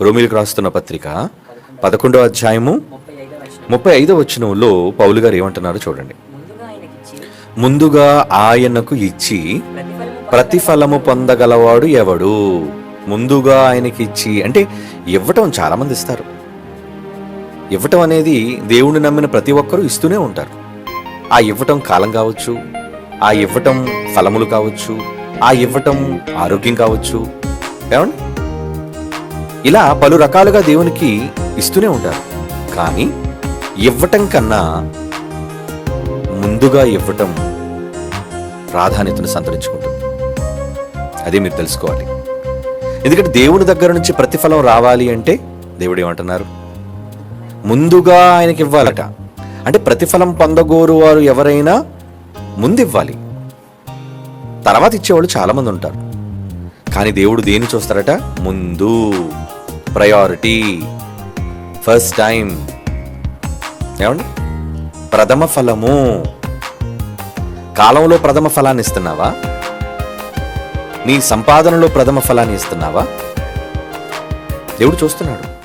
రోమిలకు రాస్తున్న పత్రిక పదకొండో అధ్యాయము ముప్పై ఐదో వచనంలో పౌలు గారు ఏమంటున్నారో చూడండి. ముందుగా ఆయనకు ఇచ్చి ప్రతిఫలము ప్రతిఫలము పొందగలవాడు ఎవడు? ముందుగా ఆయనకి ఇచ్చి అంటే ఇవ్వటం చాలా మంది ఇస్తారు. ఇవ్వటం అనేది దేవుణ్ణి నమ్మిన ప్రతి ఒక్కరూ ఇస్తూనే ఉంటారు. ఆ ఇవ్వటం కాలం కావచ్చు ఆ ఇవ్వటం ఫలములు కావచ్చు ఆ ఇవ్వటం ఆరోగ్యం కావచ్చు. ఏమండి? ఇలా పలు రకాలుగా దేవునికి ఇస్తూనే ఉంటారు. కానీ ఇవ్వటం కన్నా ముందుగా ఇవ్వటం ప్రాధాన్యతను సంతరించుకుంటుంది. అదే మీరు తెలుసుకోవాలి. ఎందుకంటే దేవుని దగ్గర నుంచి ప్రతిఫలం రావాలి అంటే దేవుడు ఏమంటున్నారు? ముందుగా ఆయనకి ఇవ్వాలట. అంటే ప్రతిఫలం పొందగోరు వారు ఎవరైనా ముందు ఇవ్వాలి. తర్వాత ఇచ్చేవాళ్ళు చాలామంది ఉంటారు. కానీ దేవుడు దేని చూస్తారట? ముందు. ప్రయారిటీ ఫస్ట్ టైం ఏమండి? ప్రథమ ఫలము. కాలంలో ప్రథమ ఫలాన్ని ఇస్తున్నావా? నీ సంపాదనలో ప్రథమ ఫలాన్ని ఇస్తున్నావా? దేవుడు చూస్తున్నాడు.